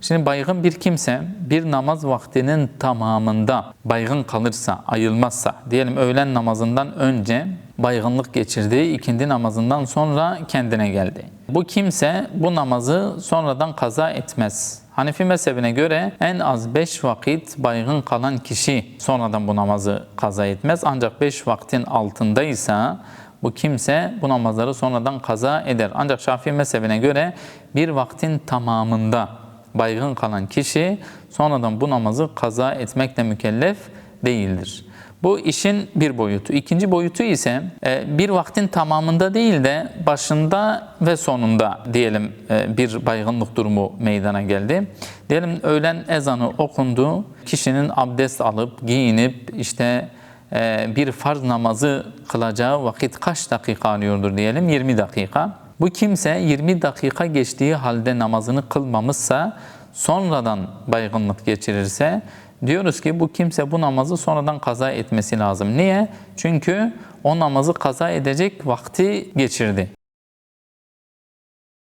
Şimdi baygın bir kimse bir namaz vaktinin tamamında baygın kalırsa, ayılmazsa, diyelim öğlen namazından önce baygınlık geçirdi, ikindi namazından sonra kendine geldi. Bu kimse bu namazı sonradan kaza etmez. Hanefi mezhebine göre en az 5 vakit baygın kalan kişi sonradan bu namazı kaza etmez. Ancak 5 vaktin altındaysa bu kimse bu namazları sonradan kaza eder. Ancak Şafii mezhebine göre bir vaktin tamamında baygın kalan kişi sonradan bu namazı kaza etmekle mükellef değildir. Bu işin bir boyutu. İkinci boyutu ise e, bir vaktin tamamında değil de başında ve sonunda diyelim e, bir baygınlık durumu meydana geldi. Diyelim öğlen ezanı okundu. Kişinin abdest alıp giyinip işte e, bir farz namazı kılacağı vakit kaç dakika alıyordur diyelim 20 dakika. Bu kimse 20 dakika geçtiği halde namazını kılmamışsa sonradan baygınlık geçirirse diyoruz ki bu kimse bu namazı sonradan kaza etmesi lazım. Niye? Çünkü o namazı kaza edecek vakti geçirdi.